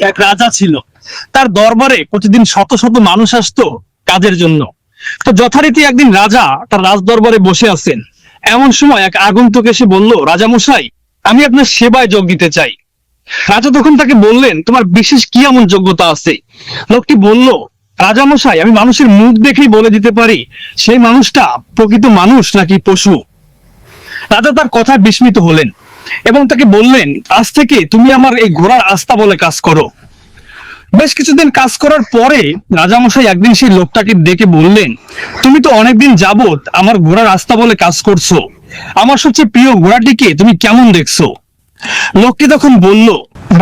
এক রাজা ছিল। তার দরবারে প্রতিদিন শত শত মানুষ আসতো কাজের জন্য। তো যথারীতি একদিন রাজা তার রাজ দরবারে বসে আছেন। এমন সময় এক আগন্তুক এসে বলল, রাজা মশাই, আমি আপনার সেবায় যোগ দিতে চাই। রাজা তখন তাকে বললেন, তোমার বিশেষ কি এমন যোগ্যতা আছে? লোকটি বলল, রাজা মশাই, আমি মানুষের মুখ দেখেই বলে দিতে পারি, সেই মানুষটা প্রকৃত মানুষ নাকি পশু? রাজা তার কথায় বিস্মিত হলেন। এবং তাকে বললেন, আজ থেকে তুমি আমার এই ঘোড়ার আস্থা বলে কাজ করো। বেশ কিছুদিন কাজ করার পরে রাজামশাই একদিন সেই লোকটাকে ডেকে বললেন, তুমি তো অনেকদিন যাবত আমার ঘোড়ার আস্থা বলে কাজ করছ। আমার সবচেয়ে প্রিয় ঘোড়াটিকে তুমি কেমন দেখছ? লোকটি তখন বলল,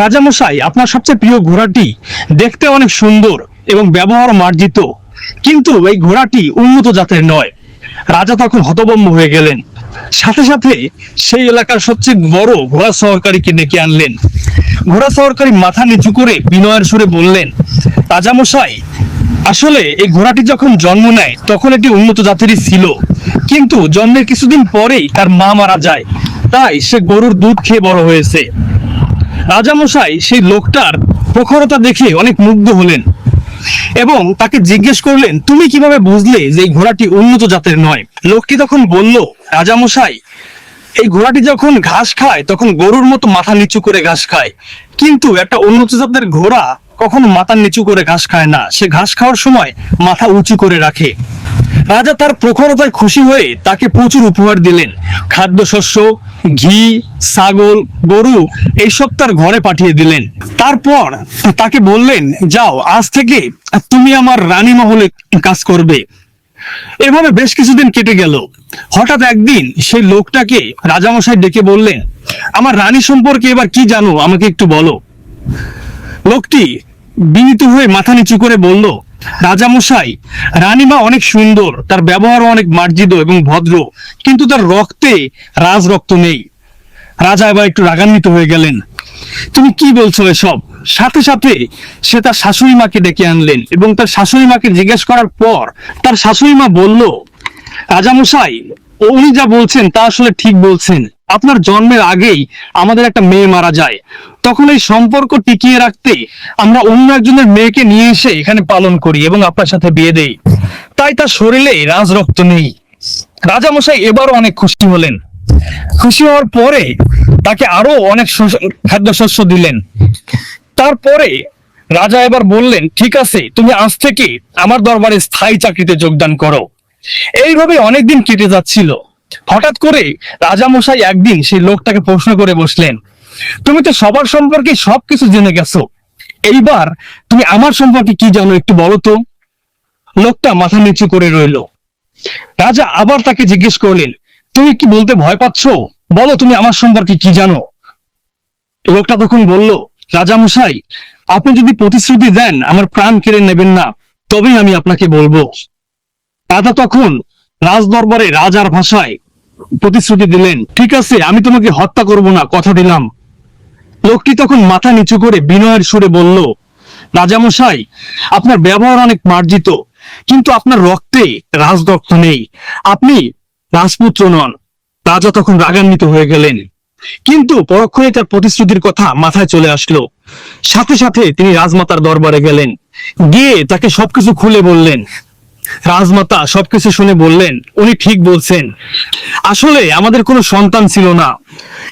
রাজামশাই, আপনার সবচেয়ে প্রিয় ঘোড়াটি দেখতে অনেক সুন্দর এবং ব্যবহার মার্জিত, কিন্তু এই ঘোড়াটি উন্নত জাতের নয়। রাজা তখন হতবম্ব হয়ে গেলেন। সাথে সাথে সেই এলাকার সবচেয়ে বড় ঘোড়া সহকারীকে ডেকে আনলেন? ঘোড়া সহকারী মাথা নিচু করে বিনয়ের সুরে বললেন রাজামশাই আসলে এই ঘোড়াটি যখন জন্ম নেয়, তখন এটি উন্নত জাতেরই ছিল। কিন্তু জন্মের কিছুদিন পরেই তার মা মারা যায়। তাই সে গরুর দুধ খেয়ে বড় হয়েছে। রাজামশাই, সেই লোকটার প্রখরতা দেখে অনেক মুগ্ধ হলেন এবং তাকে জিজ্ঞেস করলেন, তুমি কীভাবে বুঝলে যে ঘোড়াটি উন্নত জাতের নয়? লোকটি তখন বলল রাজামশাই, এই ঘোড়াটি যখন ঘাস খায়, তখন গরুর মতো মাথা নিচু করে ঘাস খায়। কিন্তু একটা উন্নত জাতের ঘোড়া কখনো মাথা নিচু করে ঘাস খায় না। সে ঘাস খাওয়ার সময় মাথা উঁচু করে রাখে। রাজা তার প্রখরতায় খুশি হয়ে তাকে প্রচুর উপহার দিলেন। খাদ্যশস্য, ঘি, ছাগল, গরু এইসব তার ঘরে পাঠিয়ে দিলেন। তারপর তাকে বললেন, যাও, আজ থেকে তুমি আমার রানী মহলে কাজ করবে। এভাবে বেশ কিছুদিন কেটে গেল। হঠাৎ একদিন সেই লোকটাকে রাজামশাই ডেকে বললেন, আমার রানী সম্পর্কে এবার কি জানো, আমাকে একটু বলো। লোকটি বিনীত হয়ে মাথা নিচু করে বলল, রাজামশাই, রানীমা অনেক সুন্দর, তার ব্যবহার অনেক মার্জিত এবং ভদ্র, কিন্তু তার রক্তে রাজ রক্ত নেই। রাজা এবার একটু রাগান্বিত হয়ে গেলেন, তুমি কি বলছো এসব? সাথে সাথে সে তার শাশুড়ি মাকে ডেকে আনলেন এবং তার শাশুড়ি মাকে জিজ্ঞেস করার পর তার শাশুড়ি মা বলল রাজামশাই উনি যা বলছেন তা আসলে ঠিক বলছেন। আপনার জন্মের আগেই আমাদের একটা মেয়ে মারা যায়। তখন এই সম্পর্ক টিকিয়ে রাখতে আমরা অন্য একজনের মেয়েকে নিয়ে এসে এখানে পালন করি এবং আপনার সাথে বিয়ে দেই। তাই তার শরীরে রাজ রক্ত নেই রাজামশাই এবারও অনেক খুশি হলেন। খুশি হওয়ার পরে তাকে আরও অনেক শস্য- খাদ্যশস্য দিলেন। তারপরে রাজা এবার বললেন, ঠিক আছে, তুমি আজ থেকে আমার দরবারে স্থায়ী চাকরিতে যোগদান করো। এইভাবে অনেকদিন কেটে যাচ্ছিল। হঠাৎ করে রাজামশাই একদিন সেই লোকটাকে প্রশ্ন করে বসলেন, তুমি তো সবার সম্পর্কে সবকিছু জেনে গেছো। এইবার তুমি আমার সম্পর্কে কি জানো একটু বলো তো? লোকটা মাথা নিচু করে রইল। রাজা আবার তাকে জিজ্ঞেস করলেন, তুমি কি বলতে ভয় পাচ্ছ? বলো তুমি আমার সম্পর্কে কি জানো? লোকটা তখন বলল রাজা মশাই আপনি যদি প্রতিশ্রুতি দেন, আমার প্রাণ কেড়ে নেবেন না, তবেই আমি আপনাকে বলব। রাজা তখন রাজ দরবারে রাজার ভাষায় প্রতিশ্রুতি দিলেন, ঠিক আছে, আমি তোমাকে হত্যা করব না, কথা দিলাম। লোকটি তখন মাথা নিচু করে বিনয়ের সুরে বলল, রাজামশাই, আপনার ব্যবহার অনেক মার্জিত, কিন্তু আপনার রক্তে রাজরক্ত নেই। আপনি রাজপুত্র নন। রাজা তখন রাগান্বিত হয়ে গেলেন। কিন্তু পরক্ষণে তার প্রতিশ্রুতির কথা মাথায় চলে আসলো। সাথে সাথে তিনি রাজমাতার দরবারে গেলেন। গিয়ে তাকে সবকিছু খুলে বললেন। রাজমাতা সবকিছু শুনে বললেন, উনি ঠিক বলছেন। আসলে আমাদের কোনো সন্তান ছিল না।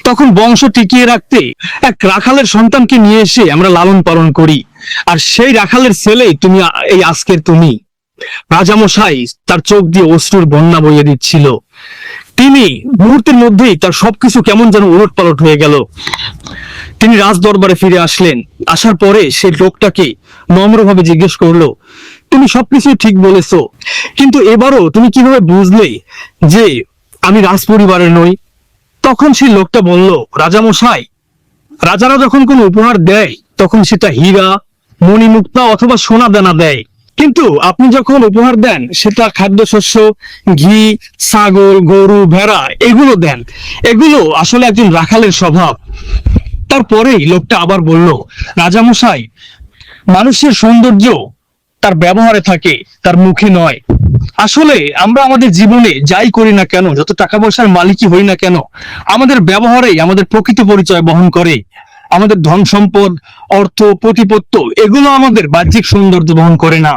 তখন বংশ টিকিয়ে রাখতে এক রাখালের সন্তানকে নিয়ে এসে আমরা লালন পালন করি। আর সেই রাখালের ছেলেই তুমি, এই আজকের তুমি। রাজামশাই তার চোখ দিয়ে অশ্রুর বন্যা বইয়ে দিচ্ছিল। তিনি মুহূর্তের মধ্যেই তার সবকিছু কেমন যেন উলট পালট হয়ে গেল। তিনি রাজ দরবারে ফিরে আসলেন। আসার পরে সেই লোকটাকে নম্রভাবে জিজ্ঞেস করল, তুমি সবকিছু ঠিক বলেছ, কিন্তু এবারও তুমি কীভাবে বুঝলে যে আমি রাজ পরিবারের নই? তখন সেই লোকটা বলল, রাজামশাই, রাজারা যখন কোনো উপহার দেয়, তখন সেটা হীরা, মণিমুক্তা অথবা সোনা দানা দেয়। কিন্তু আপনি যখন উপহার দেন, সেটা খাদ্যশস্য, ঘি, ছাগল, গরু, ভেড়া, এগুলো দেন। এগুলো আসলে একজন রাখালের স্বভাব। তারপরেই লোকটা আবার বলল, রাজামশাই, মানুষের সৌন্দর্য তার ব্যবহারে থাকে, তার মুখে নয়। আসলে আমরা আমাদের জীবনে যাই করি না কেন, যত টাকা পয়সার মালিকই হই না কেন, আমাদের ব্যবহারেই আমাদের প্রকৃত পরিচয় বহন করে। আমাদের ধন সম্পদ অর্থ প্রতিপত্ত এগুলো আমাদের বাহ্যিক সৌন্দর্য বহন করে না।